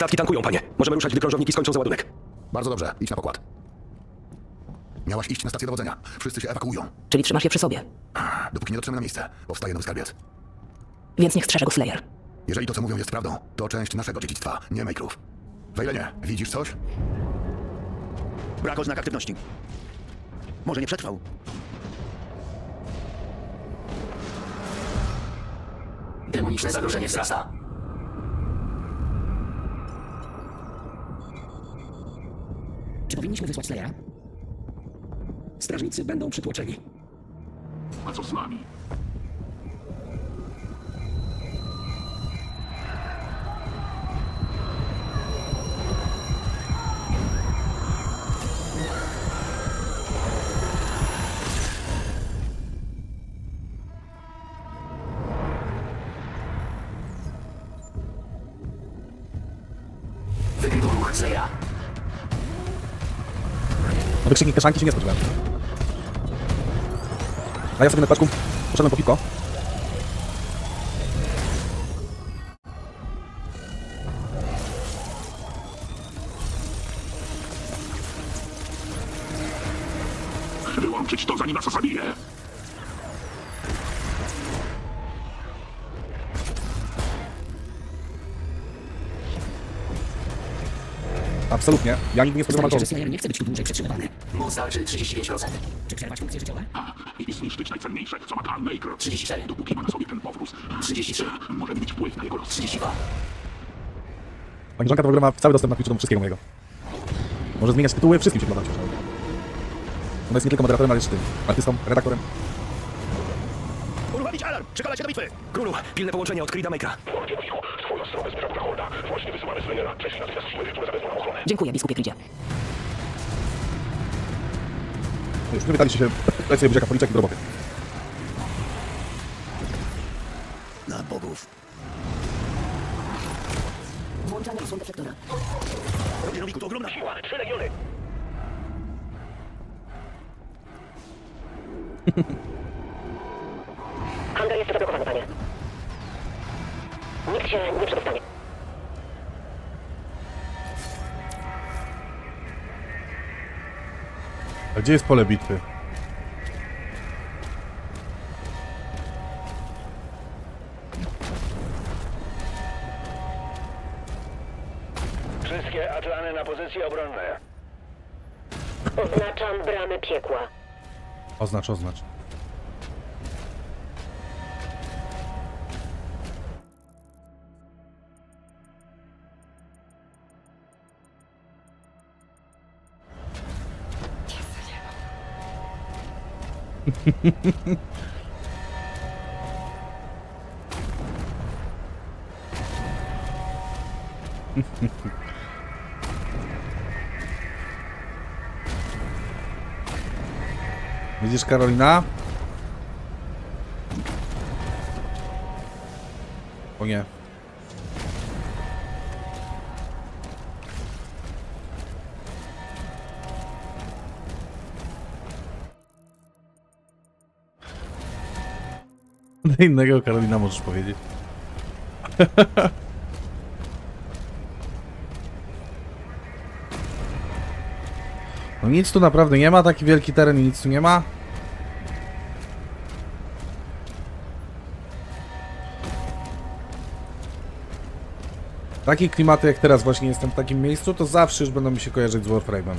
Statki tankują, panie. Możemy ruszać, gdy krążowniki skończą załadunek. Bardzo dobrze, idź na pokład. Miałaś iść na stację dowodzenia. Wszyscy się ewakuują. Czyli trzymasz je przy sobie. Dopóki nie dotrzemy na miejsce, powstaje nowy skarbiec. Więc niech strzeże go Slayer. Jeżeli to, co mówią, jest prawdą, to część naszego dziedzictwa, nie Makerów. Wejlenie, widzisz coś? Brak oznak aktywności. Może nie przetrwał. Demoniczne zagrożenie wzrasta. Powinniśmy wysłać Slayera? Strażnicy będą przytłoczeni. A co z nami? Wykryto ruch Slayera. Wykrzyknik kaszanki się nie spodziewałem. A ja sobie na paczku poszedłem po piwko. Absolutnie. Ja nigdy nie spodziewałem Zdaje się, że Slayer nie chce być tu dłużej przetrzymywany. Moc walczy 35%. Czy przerwać funkcje życiowe? I zniszczyć najcenniejsze, co ma Khan Maker. 34. Dopóki ma na sobie ten powróz. 33. Możemy mieć wpływ na jego los. 32. Pani Żonka to w ogóle ma cały dostęp na Twitchu do wszystkiego mojego. Może zmieniać tytuły, wszystkim się podoba. Ona jest nie tylko moderatorem, ale też tym. Artystą, redaktorem. Uruchomić alarm! Przekonać się do bitwy! Królu, pilne połączenie od Creed'a Makera. Swoją stronę zbierał Holda. Właśnie wysyłamy Slayera. Cześć natychmiast siły, które zawezmą nam ochronę. Dziękuję, biskupie Krydzie. No Już przywitaliście się. Sobie buziaka policzek i do roboty. Na bogów. Włączanie osłon deflektora. Rodzinowiku to ogromna siła. Trzy legiony. Hangar jest zablokowany, panie. Nikt się nie przedostanie. A gdzie jest pole bitwy? Wszystkie Atlany na pozycje obronne. Oznaczam bramy piekła. Oznacz, oznacz. Widzisz Karolina? O nie. Innego Karolina możesz powiedzieć. No nic tu naprawdę nie ma, taki wielki teren i nic tu nie ma. Takie klimaty jak teraz właśnie jestem w takim miejscu, to zawsze już będą mi się kojarzyć z Warframe'em.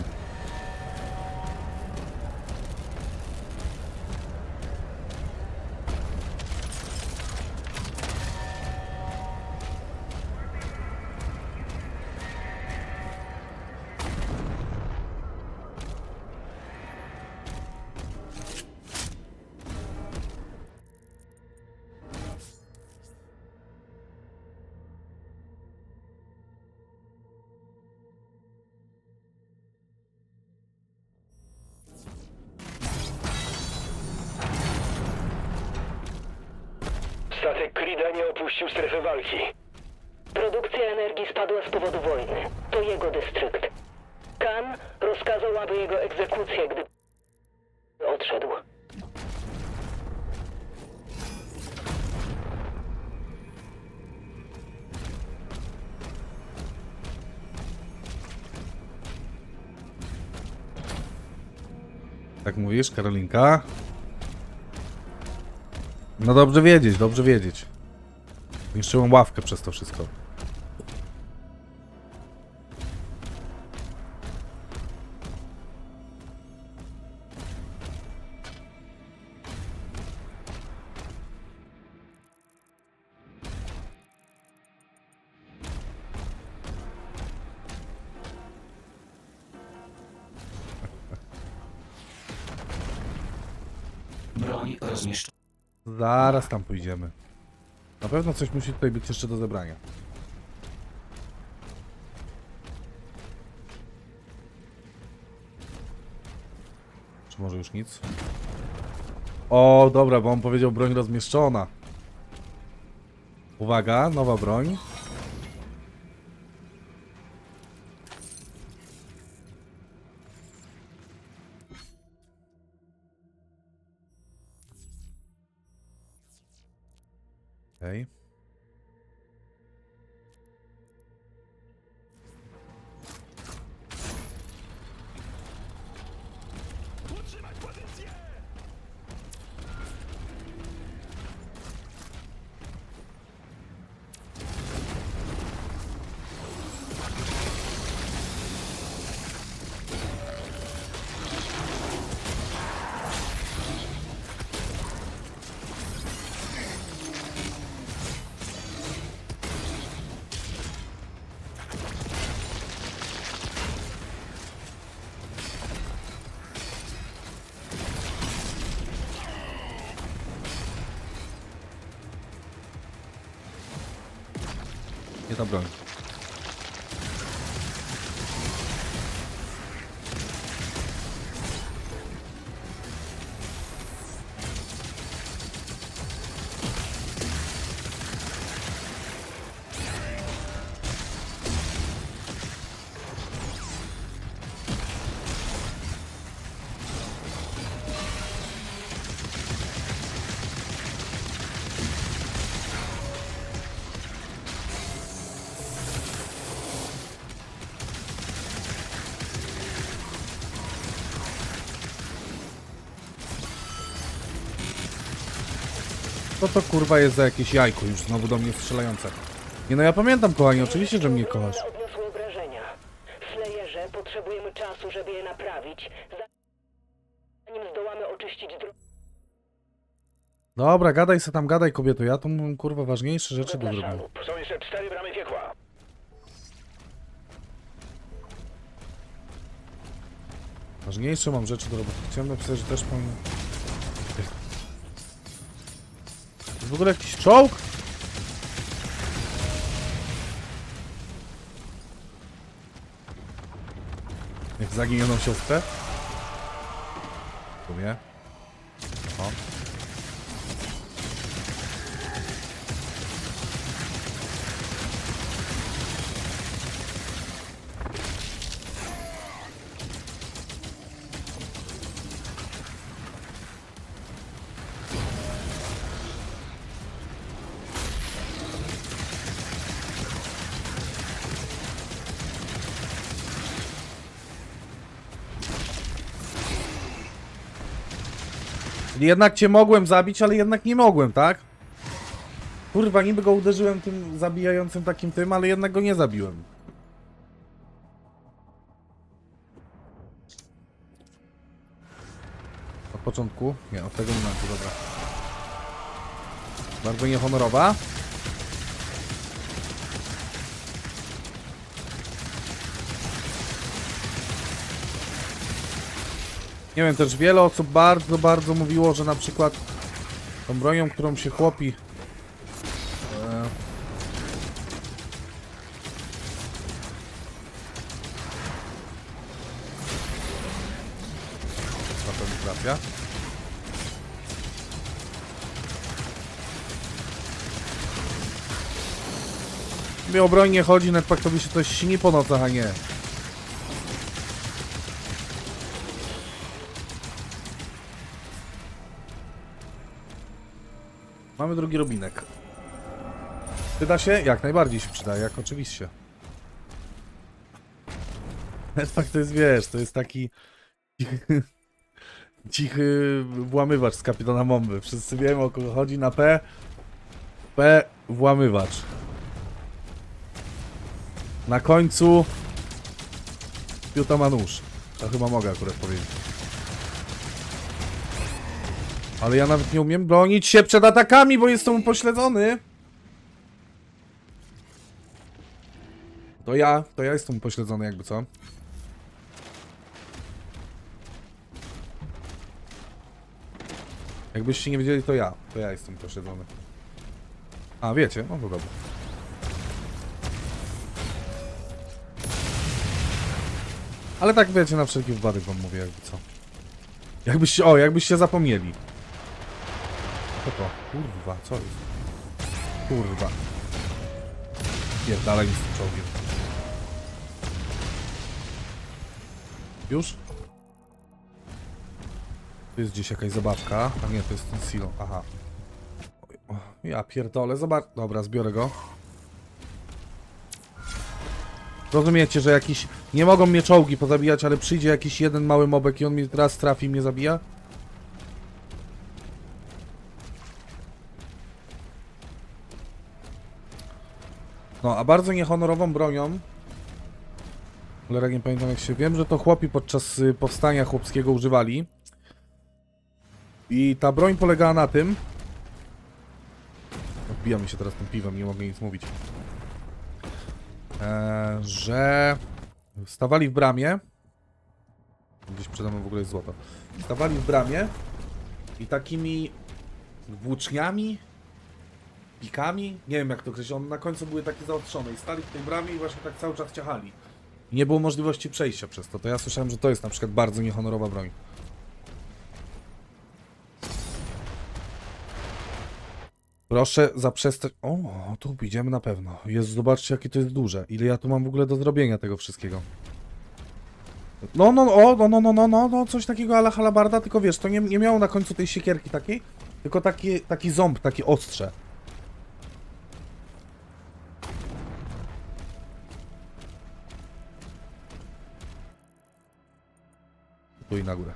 Statek Krida nie opuścił strefy walki. Produkcja energii spadła z powodu wojny. To jego dystrykt. Kan rozkazał, aby jego egzekucję, gdy odszedł. Tak mówisz, Karolinka? No dobrze wiedzieć, dobrze wiedzieć. Niszczyłem ławkę przez to wszystko. Zaraz tam pójdziemy. Na pewno coś musi tutaj być jeszcze do zebrania. Czy może już nic? O, dobra, bo on powiedział broń rozmieszczona. Uwaga, nowa broń. Okay? Nie Co to kurwa jest za jakieś jajko już znowu do mnie strzelające? Nie no ja pamiętam kochani, oczywiście, że mnie kochasz. odniosły obrażenia. Slayerze, potrzebujemy czasu, żeby je naprawić. Zanim zdołamy oczyścić drogę Dobra, gadaj se tam, gadaj kobieto, ja tu mam kurwa ważniejsze rzeczy do zrobienia. Są jeszcze cztery bramy piekła. Ważniejsze mam rzeczy do roboty. Chciałem napisać, że też mam... w ogóle jakiś czołg? Jak zaginioną siostrę? W sumie. O. Czyli jednak cię mogłem zabić, ale jednak nie mogłem, tak? Kurwa, niby go uderzyłem tym zabijającym takim tym, ale jednak go nie zabiłem. Od początku? Nie, od tego momentu, dobra. Bardzo niehonorowa. Nie wiem, też wiele osób bardzo, bardzo mówiło, że na przykład tą bronią, którą się chłopi e, trafia. Mi o broń nie chodzi, nawet się coś śni po nocach, a nie. Mamy drugi robinek. Przyda się? Jak najbardziej się przyda, jak oczywiście. Netpack to jest, wiesz, to jest taki... Cichy włamywacz z kapitana bomby. Wszyscy wiemy o kogo chodzi. Na P. P. Włamywacz. Na końcu. Piuta ma nóż. To chyba mogę akurat powiedzieć. Ale ja nawet nie umiem bronić się przed atakami, bo jestem upośledzony. To ja, to ja jestem upośledzony jakby co. Jakbyście nie wiedzieli, to ja. To ja jestem upośledzony. A, wiecie? No to dobra. Ale tak wiecie, na wszelki wypadek wam mówię, jakby co. Jakbyście, o, jakbyście zapomnieli. Co to? Kurwa, co jest? Kurwa. Pierdalaj mi z czołgiem. Już? Tu jest gdzieś jakaś zabawka. A nie, to jest ten silo. Aha. Ja pierdolę, zobacz. Dobra, zbiorę go. Rozumiecie, że jakiś... Nie mogą mnie czołgi pozabijać, ale przyjdzie jakiś jeden mały mobek i on mnie teraz trafi i mnie zabija? No, a bardzo niehonorową bronią Cholera, nie pamiętam jak się... Wiem, że to chłopi podczas y, powstania chłopskiego używali. I ta broń polegała na tym... Odbija mi się teraz tym piwem, nie mogę nic mówić. Eee, że... Stawali w bramie. Gdzieś przede mną w ogóle jest złoto. Stawali w bramie i takimi włóczniami, pikami, nie wiem jak to określić, one na końcu były takie zaostrzone i stali w tej bramie i właśnie tak cały czas ciachali. I nie było możliwości przejścia przez to. To ja słyszałem, że to jest na przykład bardzo niehonorowa broń. Proszę zaprzestać... O, tu idziemy na pewno. Jezu, zobaczcie jakie to jest duże. Ile ja tu mam w ogóle do zrobienia tego wszystkiego. No, no, o, no, no, no, no, no, no, coś takiego ala halabarda, tylko wiesz, to nie, nie miało na końcu tej siekierki takiej, tylko taki, taki ząb, takie ostrze. Tu i na górę.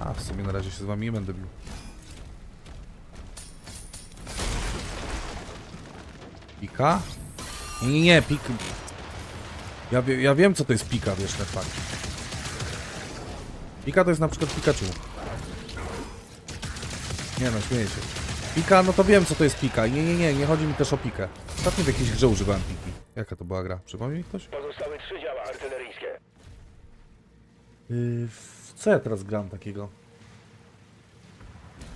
A, w sumie na razie się z wami nie będę bił. Pika? Nie, nie, pik... Ja, ja wiem co to jest pika, wiesz, ten fakt. Pika to jest na przykład Pikachu. Nie no, śmieję się. Pika, no to wiem co to jest pika. Nie, nie, nie, nie chodzi mi też o pikę. Ostatnio w jakiejś grze używałem piki. Jaka to była gra? Przypomni mi ktoś? Trzy. Yy, co ja teraz gram takiego?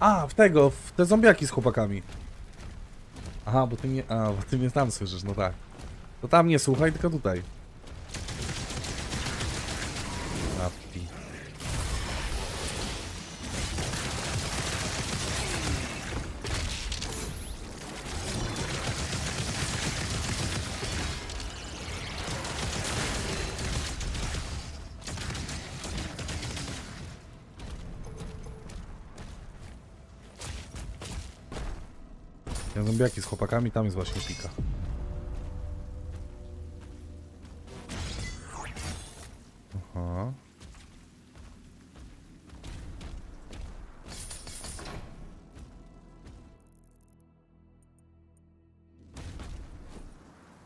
A, w tego, w te zombiaki z chłopakami. Aha, bo ty nie, a, bo ty mnie tam słyszysz, no tak. To tam nie słuchaj, tylko tutaj. Ja zombiaki z chłopakami, tam jest właśnie pika. Aha.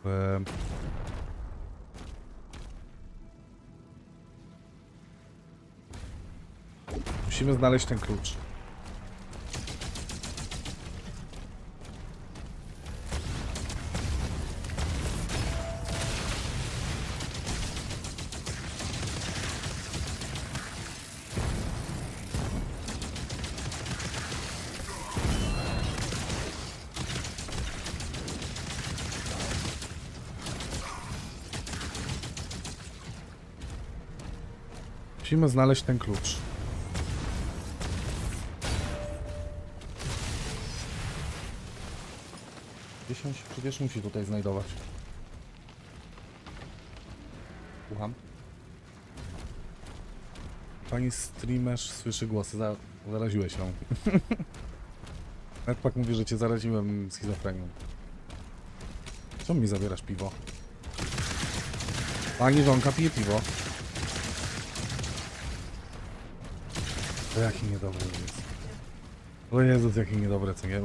Em. Musimy znaleźć ten klucz. Musimy znaleźć ten klucz. Gdzieś on się przecież musi tutaj znajdować. Słucham. Pani streamerz słyszy głosy. Za, zaraziłeś ją. Netpak mówi, że cię zaraziłem schizofrenią. Czemu mi zabierasz piwo? Pani żonka pije piwo. To jaki niedobry jest. O Jezus, jaki niedobry, co nie?